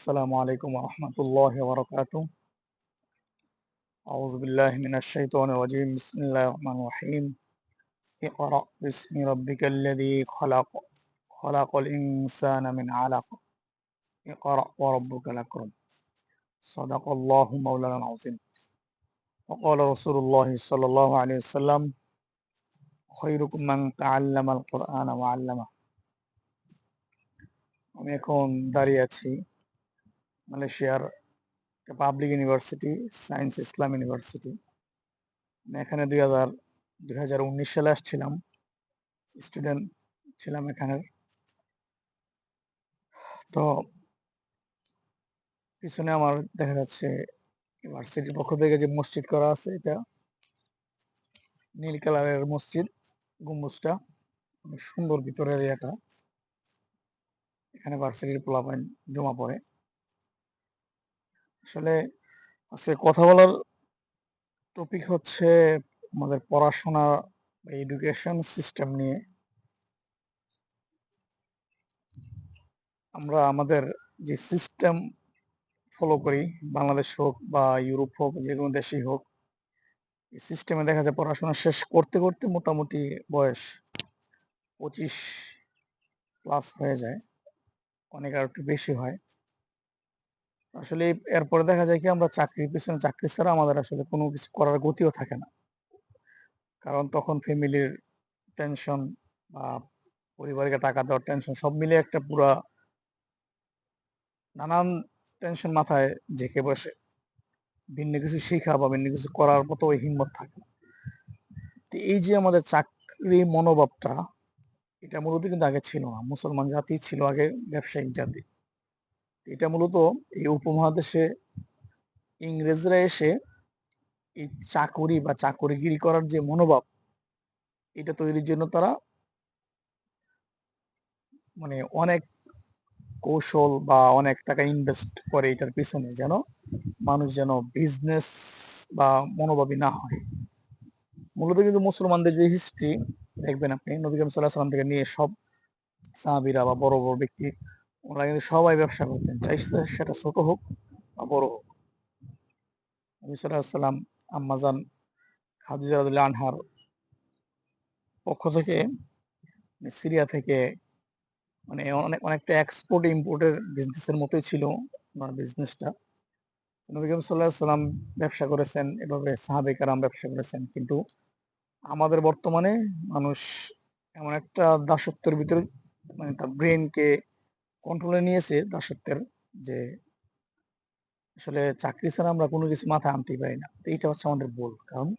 السلام عليكم ورحمة الله وبركاته أعوذ بالله من الشيطان الرجيم بسم الله الرحمن الرحيم اقرأ باسم ربك الذي خلق خلق الإنسان من علق اقرأ وربك الأكرم صدق الله مولانا العظيم وقال رسول الله صلى الله عليه وسلم خيركم من تعلم القرآن وعلمه আমি এখন দাঁড়িয়ে আছি মালয়েশিয়ার public university science Islam university এখানে দুই হাজার দুই হাজার উনিশ সালে আসছিলাম। স্টুডেন্ট ছিলাম এখানে। তো পিছনে আমার দেখা যাচ্ছে ইউনিভার্সিটির পক্ষ থেকে যে মসজিদ করা আছে, এটা নীল কালারের মসজিদ, গম্বুজটা। অনেক সুন্দর ভিতরের এরিয়াটা এখানে ভার্সিটির পোলাপাইন জমা পড়ে। আসলে আজকে কথা বলার টপিক হচ্ছে আমাদের পড়াশোনা এডুকেশন সিস্টেম নিয়ে। আমরা আমাদের যে সিস্টেম ফলো করি, বাংলাদেশ হোক বা ইউরোপ হোক যে কোনো দেশেই হোক, এই সিস্টেমে দেখা যায় পড়াশোনা শেষ করতে করতে মোটামুটি বয়স পঁচিশ প্লাস হয়ে যায়। অনেক আর একটু বেশি হয়। আসলে এরপরে দেখা যায় কি, আমরা চাকরির পিছনে চাকরি ছাড়া আমাদের আসলে কোনো কিছু করার গতিও থাকে না। কারণ তখন ফ্যামিলির টেনশন বা পরিবারকে টাকা দেওয়ার টেনশন সব মিলে একটা পুরা নানান টেনশন মাথায় জেকে বসে। ভিন্ন কিছু শেখা বা ভিন্ন কিছু করার মতো ওই হিম্মত থাকে। তো এই যে আমাদের চাকরি মনোভাবটা, এটা মূলত কিন্তু আগে ছিল না। মুসলমান জাতি ছিল আগে ব্যবসায়িক জাতি। এটা মূলত এই উপমহাদেশে ইংরেজরা এসে এই চাকরি বা চাকরিগিরি করার যে মনোভাব, এটা তৈরির জন্য তারা মানে অনেক কৌশল বা অনেক টাকা ইনভেস্ট করে এটার পিছনে যেন মানুষ যেন বিজনেস বা মনোভাবী না হয়। মূলত কিন্তু মুসলমানদের যে হিস্ট্রি দেখবেন আপনি নবী করিম সাল্লাহ সাল্লাম থেকে নিয়ে সব সাহাবিরা বা বড় বড় ব্যক্তি ওরা কিন্তু সবাই ব্যবসা করতেন, চাই সেটা ছোট হোক বা বড় হোক। সাল্লাম আম্মাজান খাদিজা আনহার পক্ষ থেকে সিরিয়া থেকে মানে অনেক, অনেকটা এক্সপোর্ট ইম্পোর্টের বিজনেসের মতোই ছিল ওনার বিজনেসটা নবী করিম সাল্লাহ সাল্লাম ব্যবসা করেছেন, এভাবে সাহাবে কারাম ব্যবসা করেছেন, কিন্তু আমাদের বর্তমানে মানুষ এমন একটা দাসত্বের ভিতরে মানে তার ব্রেনকে কন্ট্রোলে নিয়েছে দাসত্বের যে আসলে চাকরি ছাড়া আমরা কোনো কিছু মাথায় আনতেই পারি না। এইটা হচ্ছে আমাদের ভুল কারণ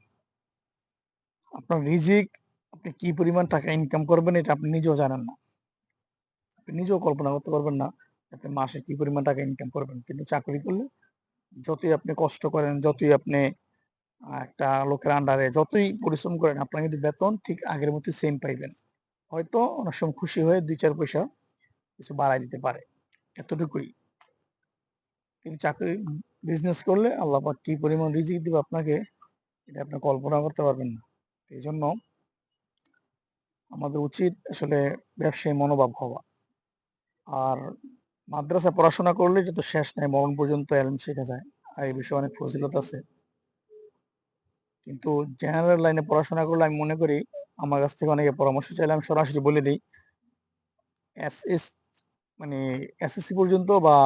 আপনার রিজিক, আপনি কি পরিমাণ টাকা ইনকাম করবেন এটা আপনি নিজেও জানেন না। আপনি নিজেও কল্পনা করতে পারবেন না আপনি মাসে কি পরিমাণ টাকা ইনকাম করবেন। কিন্তু চাকরি করলে যতই আপনি কষ্ট করেন, যতই আপনি একটা লোকের আন্ডারে যতই পরিশ্রম করেন, আপনার কিন্তু বেতন ঠিক আগের মতো সেম পাইবেন। হয়তো অনেক সময় খুশি হয়ে দুই চার পয়সা কিছু বাড়াই দিতে পারে। এতটুকুই। কিন্তু চাকরি বিজনেস করলে আল্লাহ পাক কি পরিমাণ রিজিক দিবে আপনাকে, এটা আপনি কল্পনা করতে পারবেন না। এই জন্য আমাদের উচিত আসলে ব্যবসায়ী মনোভাব হওয়া। আর মাদ্রাসা পড়াশোনা করলে যত শেষ নাই, মরণ পর্যন্ত এলম শেখা যায়। আর এই বিষয়ে অনেক ফজিলত আছে। কিন্তু জেনারেল লাইনে পড়াশোনা করলে আমি মনে করি, আমার কাছ থেকে অনেকে পরামর্শ চাইলে আমি সরাসরি বলে দিই এস এস মানে এসএসসি পর্যন্ত বা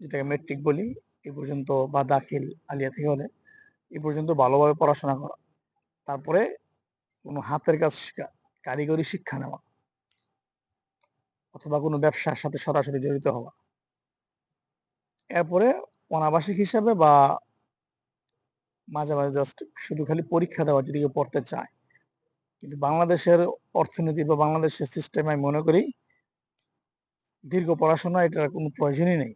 যেটাকে মেট্রিক বলি এই পর্যন্ত বা দাখিল আলিয়া থেকে হলে, এ পর্যন্ত ভালোভাবে পড়াশোনা করা। তারপরে কোনো হাতের কাজ শেখা, কারিগরি শিক্ষা নেওয়া অথবা কোনো ব্যবসার সাথে সরাসরি জড়িত হওয়া। এরপরে অনাবাসিক হিসাবে বা মাঝে মাঝে জাস্ট শুধু খালি পরীক্ষা দেওয়া যদি কেউ পড়তে চায়। কিন্তু বাংলাদেশের অর্থনীতি বা বাংলাদেশের সিস্টেম আমি মনে করি দীর্ঘ পড়াশোনা এটার কোনো প্রয়োজনই নেই।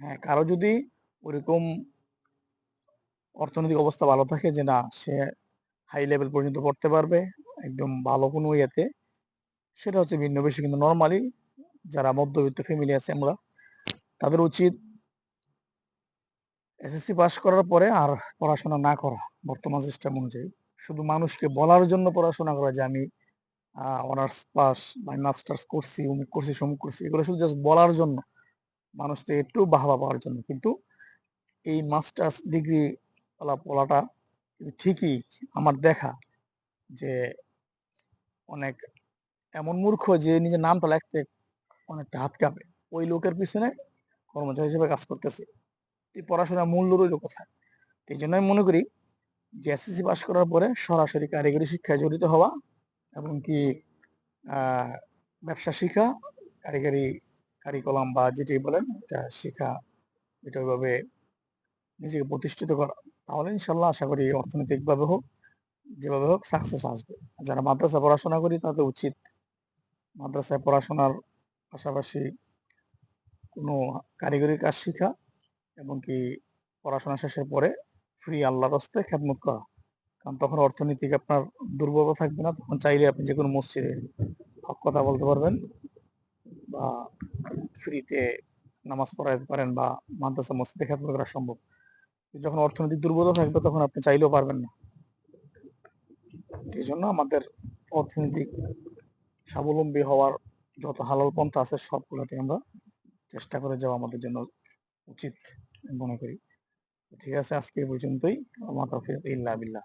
হ্যাঁ কারও যদি ওরকম অর্থনৈতিক অবস্থা ভালো থাকে যে না, সে হাই লেভেল পর্যন্ত পড়তে পারবে একদম ভালো কোনো ইয়েতে, সেটা হচ্ছে ভিন্ন বেশি কিন্তু নর্মালি যারা মধ্যবিত্ত ফ্যামিলি আছে আমরা, তাদের উচিত এসএসসি পাস করার পরে আর পড়াশোনা না করা বর্তমান সিস্টেম অনুযায়ী। শুধু মানুষকে বলার জন্য পড়াশোনা করা যে আমি অনার্স পাস বা মাস্টার্স করছি অমুক করছি সমুক করছি, এগুলো শুধু জাস্ট বলার জন্য। মানুষ তো একটু বাহবা পাওয়ার জন্য, কিন্তু এই মাস্টার্স ডিগ্রি পলাটা কিন্তু ঠিকই আমার দেখা যে অনেক এমন মূর্খ যে নিজের নামটা লিখতে অনেকটা হাত কাঁপে। ওই লোকের পিছনে কর্মচারী হিসেবে কাজ করতেছে। এই পড়াশোনার মূল্য রইল কোথায়? এই জন্য আমি মনে করি যে এসএসসি পাশ করার পরে সরাসরি কারিগরি শিক্ষায় জড়িত হওয়া এবং কি ব্যবসা শিখা, কারিগরি কারিকলাম বা যেটি বলেন, এটা শিখা, এটা ওইভাবে নিজেকে প্রতিষ্ঠিত করা। তাহলে ইনশাল্লাহ আশা করি অর্থনৈতিকভাবে হোক, যেভাবে হোক সাকসেস আসবে। যারা মাদ্রাসা পড়াশোনা করি, তাদের উচিত মাদ্রাসায় পড়াশোনার পাশাপাশি কোনো কারিগরি কাজ শেখা এবং কি পড়াশোনা শেষের পরে ফ্রি আল্লাহর রাস্তায় খেদমত করা। কারণ তখন অর্থনৈতিক আপনার দুর্বলতা থাকবে না, তখন চাইলে আপনি যে কোনো মসজিদে হক কথা বলতে পারবেন বা ফ্রিতে নামাজ পড়াইতে পারেন বা মাদ্রাসা, মসজিদে খেদমত করা সম্ভব। যখন অর্থনৈতিক দুর্বলতা থাকবে, তখন আপনি চাইলেও পারবেন না। এই জন্য আমাদের অর্থনৈতিক স্বাবলম্বী হওয়ার যত হালাল পন্থা আছে, সবগুলোতে আমরা চেষ্টা করে যাওয়া আমাদের জন্য উচিত মনে করি। ঠিক আছে, আজকে পর্যন্তই। আমার তৌফিক ইল্লা বিল্লাহ।